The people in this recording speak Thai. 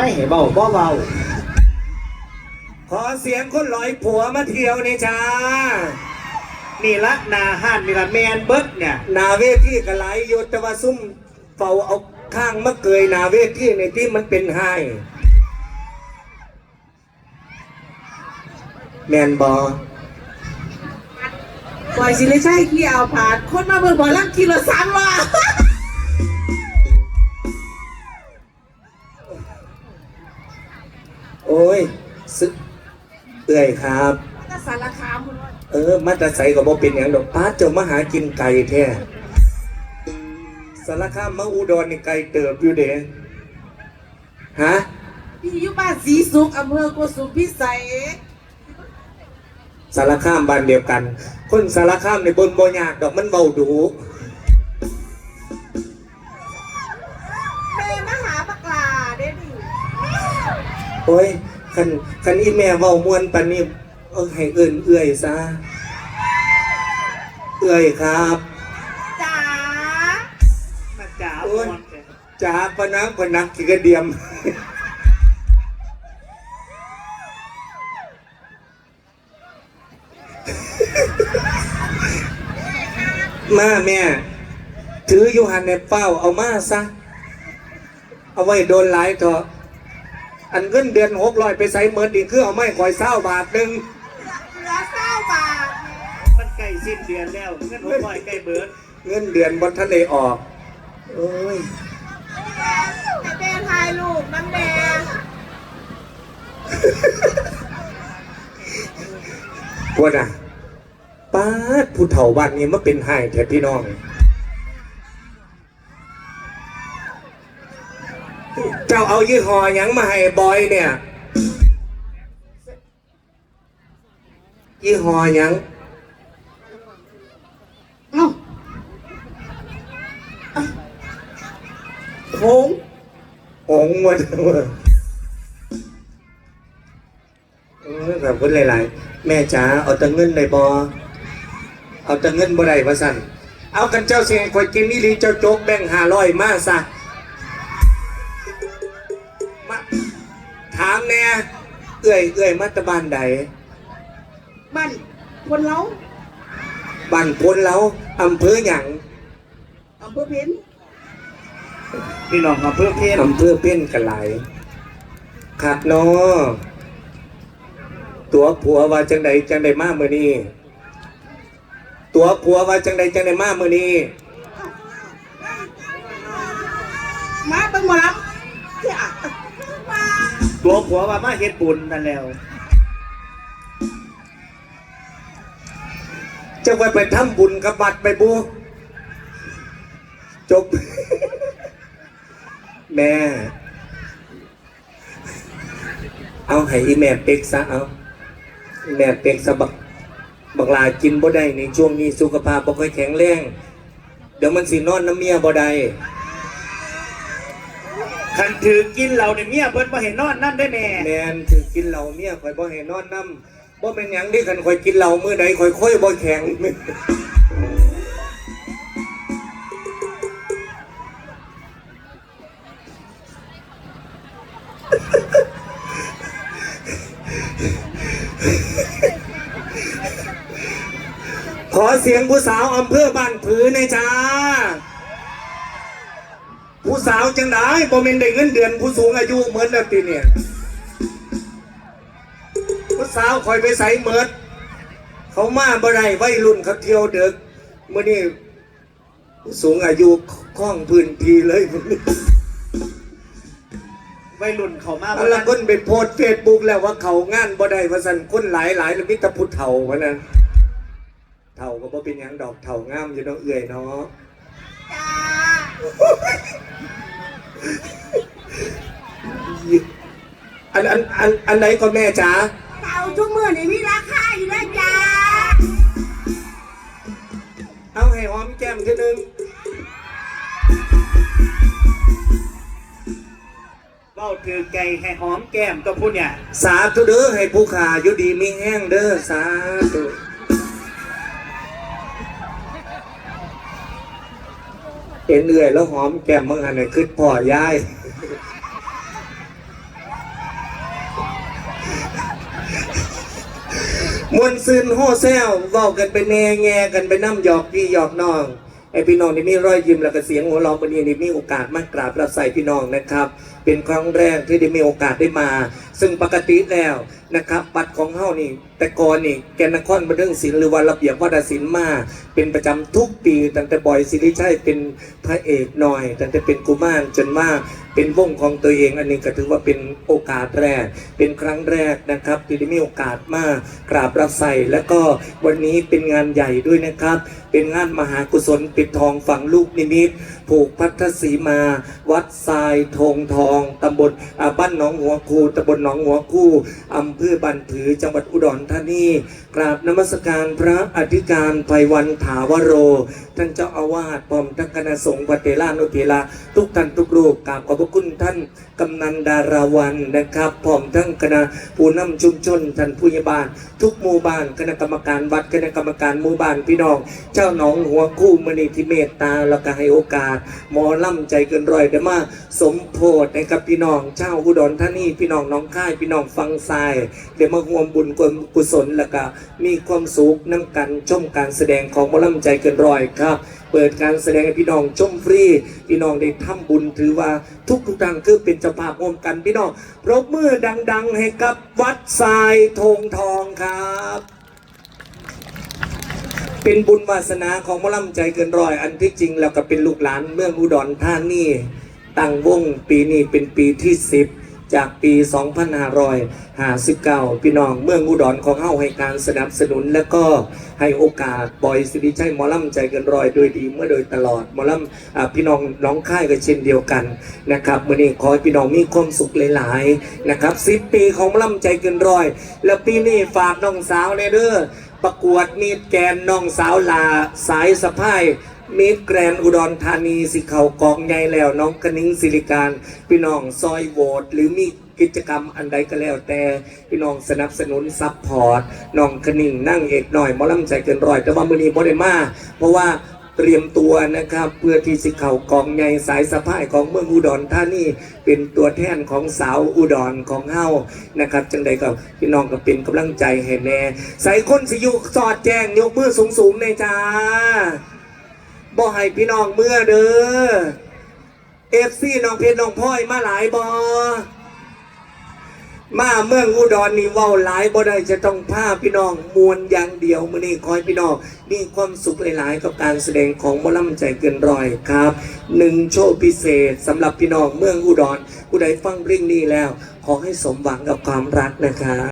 ให้เบาบ่เบาขอเสียงคนร้อยผัวมาเที่ยวนี่จ้า นี่ละนาห้านนี่ละแมนเบิร์ดเนี่ยนาเวทีกะไหลยอยู่แต่ว่าซุ่มเฝ้าเอาข้างมะเกยนาเวทีในที่มันเป็นไห้แมนบอปล่อยสิเลยใช่ที่เอาผ่านคนมาเบิ่งบอลลังกิโลสามว่า อ้ยซึเอื่อยครับ ก็สารคามคุณว่าเออ มาแตรใสกับบ่เป็นอย่างดอกป้าเจ้ามาหากินไก่แท้สารคามมาอุดรนี่ไก่เติบอยู่เด้ฮะพี่อยู่บ้านสีสุขอำเภอโกสุมพิสัยสารคามบ้านเดียวกัน คนสารคามในบนบ่ยากดอกมันเบาดู โอ้ยคันคันอีแม่เว้ามวนปานนี้เออให้เอิ้นเอื้อยซะเอื้อยครับจ๋ามาจ๋าโอ้ยหมดเลยจ้าพนักพนักกิกระเดียมมาแม่ ถืออยู่หันในเป้าเอามาซะ เอาไว้โดนหลายเถอะ อันเงินเดือนหกร้อยไปใส่เมิดอีกคือเอาไม่คอยเศร้าบาทหนึ่งเหลือเศร้าบาทมันใกล้สิ้นเดือนแล้วเงินหกร้อยใกล้เบิดเงินเดือนบนทะเลออกโอ้ยให้แม่ถ่ายรูปน้ำแดงพวกน่ะป้าดผู้เฒ่าบ้านนี้มาเป็นไห้แท้พี่น้อง เจ้าเอายี่ห้อหยังมาให้บอยเนี่ยยี่ห้อหยังเอ้าโงองค์วันเมื่อเออแบบพูดหลายๆ แม่จ๋าเอาแตังเงินในบอเอาแตังเงินบ่ได้มาสั่นเอากันเจ้าเสียงคอยกินนี่ลีเจ้าโจ๊กแบ่งห้าร้อยมาซะ ถามแน่เอื้อยเอื้อยมาตะบานใดบ้านคนเราบ้านพลเราอำเภอหยังอำเภอเพ็ญพี่น้องมาเพื่อเพศอำเภอเพี้ยนกันหลายขาดเนาะตัวผัวว่าจังใดจังใดมาเมื่อนี้ ตัวผัวว่าจังใดจังใดมาเมื่อนี้ ตัวผัวว่ามาเฮ็ดบุญนั่นแล้ว จะไปไปทำบุญกับบัดไปบูจบ แม่ เอาให้อีแม่เป็กซะเอาอีแม่เป็กซะบักบักลากินบ่ได้ในช่วงนี้สุขภาพบ่ค่อยแข็งแรง เดี๋ยวมันสินอนน้ำเมียบ่ได้ คันถือกินเราเนี่ยเมียเพิ่นมาเห็นนอนนั่นได้แม่แม่นถึงกินเหล้าเมียข่อยบ่ให้นอนน้ำบ่เป็นหยังที่คันข่อยกินเหล้ามื้อใดข่อยค่อยบ่แข็งขอเสียงผู้สาวอำเภอบ้านผือหนอยจ้า สาวจังได้บ่แม่นได้เงินเดือนผู้สูงอายุเหมือนเดิมตีเนี่ยผู้สาวคอยไปใส่เหมิด เขามาบ่ได้วัยรุ่นเขาเที่ยวเด็กมื่อนี้ผู้สูงอายุคล้องพื้นที่เลยมื้อนี้วัยรุ่นเขามาอันละคนไปโพสเฟซบุ๊กแล้วว่าเขางานบ่ได้ว่าสั่นคนหลายหลายๆแล้วมิตรพุทธเฒ่าพะนั้นเฒ่าก็บ่เป็นหยังดอกเฒ่างามอยู่เนาะเอื่อยเนาะ จ้า อันอันอันอันไหนก็แม่จ๋าเต่าทุกมือนี่มีราคาอยู่นะจ้าเอาให้หอมแก้มทีนึงเว้าถือไก่ให้หอมแก้มตัวพูดเนี่ย สาธุเด้อให้ผู้ขาอยู่ดีมีแห้งเด้อสาธุ เห็นเหนื่อยแล้วหอมแก้มเมื่อหร่คือพ่อยายมวนซึนห่อแซวว่ากันไปแน่แงกันไปน้ำหยอกพี่หยอกน้อง ไอพี่น้องนี่มีรอยยิ้มแล้วก็เสียงหัวเราะวันนี้นี่มีโอกาสมากราบรับใส่พี่น้องนะครับ เป็นครั้งแรกที่ได้มีโอกาสได้มา ซึ่งปกติแล้วนะครับบัตรของเฮานี่ แต่ก่อนนี่แกนนครบันเทิงศิลป์หรือว่าระเบียบวัฒนศิลป์มา เป็นประจำทุกปีตั้งแต่บอยสิริชัยเป็นพระเอกหน่อยตั้งแต่เป็นกุมารจนมา เป็นวงของตัวเองอันนี้ก็ถือว่าเป็นโอกาสแรก เป็นครั้งแรกนะครับที่ได้มีโอกาสมากราบรับใส่แล้วก็วันนี้เป็นงานใหญ่ด้วยนะครับ เป็นงานมหากุศลปิดทองฝังลูกนิมิต ผูกพัทธสีมา วัดทรายธงทองตำบลบ้านหนองหัวคูตำบลหนองหัวคูอำเภอบันผือจังหวัดอุดรธานีกราบนมัสการพระอธิการไพวันถาวโร ท่านเจ้าอาวาสปอมทั้งคณะสงฆ์วัดเทลานุเทลาทุกท่านทุกรูปกราบขอบพระคุณท่านกำนันดาราวันนะครับพร้อมทั้งคณะผู้นำชุมชนท่านผู้ใหญ่บ้าน ทุกหมู่บ้านคณะกรรมการวัดคณะกรรมการหมู่บ้านพี่น้อง เจ้าหนองหัวคู่มณีที่เมตตาแล้วก็ให้โอกาส หมอล่ำใจเกินร้อยได้มาสมโพธให้กับพี่น้องเจ้าอุดรธานีพี่น้องน้องค่ายพี่น้องฟังทรายเดี๋ยวมาห่วมบุญกุศลแล้วก็มีความสุขน้ำกันชมการแสดงของหมอล่ำใจเกินร้อยครับเปิดการแสดงให้พี่น้องชมฟรีพี่น้องได้ทำบุญถือว่าทุกทุกทางคือเป็นเจ้าภาพร่วมกันพี่น้องปรบมือดัง ๆ ให้กับวัดทรายธงทองครับ เป็นบุญวาสนาของมอลำใจเกินร้อย อันที่จริงแล้วก็เป็นลูกหลานเมืองอุดรธานีตั้งวงปีนี้เป็นปีที่10 จากปี 2559พี่น้องเมืองอุดรของเฮาให้การสนับสนุน และก็ให้โอกาสบอยสิริชัยหมอลำใจเกินรอยโดยดีเมื่อโดยตลอดหมอลำอพี่น้องน้องค่ายก็เช่นเดียวกันนะครับมื่อนี้ขอให้พี่น้องมีความสุขหลายๆนะครับ10ปีของหมอลำใจเกินรอย แล้วปีนี้ฝากน้องสาวในเด้อประกวดมีดแกนน้องสาวลาสายสะพาย มีดแกรนอุดรธานีสิเขากองใหญ่แล้วน้องกนิ้งสิริการ พี่น้องซอยโหวตหรือมีกิจกรรมอันใดก็แล้วแต่พี่น้องสนับสนุนซัพพอร์ตน้องคนิ่งนั่งเอกหน่อยมอลำใจเกินร้อย แต่ว่ามือนี้โมได้มาเพราะว่าเตรียมตัวนะครับเพื่อที่สิเขากองใหญ่สายสะพายของเมืองอุดรธานีเป็นตัวแทนของสาวอุดรของเฮานะครับจังใดก็พี่น้องก็เป็นกำลังใจให้แน่ใส่คนสิยุสอดแจ้งยกมือสูงสูงๆในจ้า บ่ให้พี่น้องเมื่อเด้อเอฟซีน้องเพชรน้องพลอยมาหลายบอมาเมืองอุดรนี่เว้าหลายบ่ได้จะต้องพาพี่น้องมวนอย่างเดียวมื้อนี้คอยพี่น้องมีความสุขหลายๆกับการแสดงของหมอลำใจเกินร้อยครับหนึ่งโชว์พิเศษสำหรับพี่น้องเมืองอุดรผู้ใดฟังเรื่องนี้แล้ว ขอให้สมหวังกับความรักนะครับ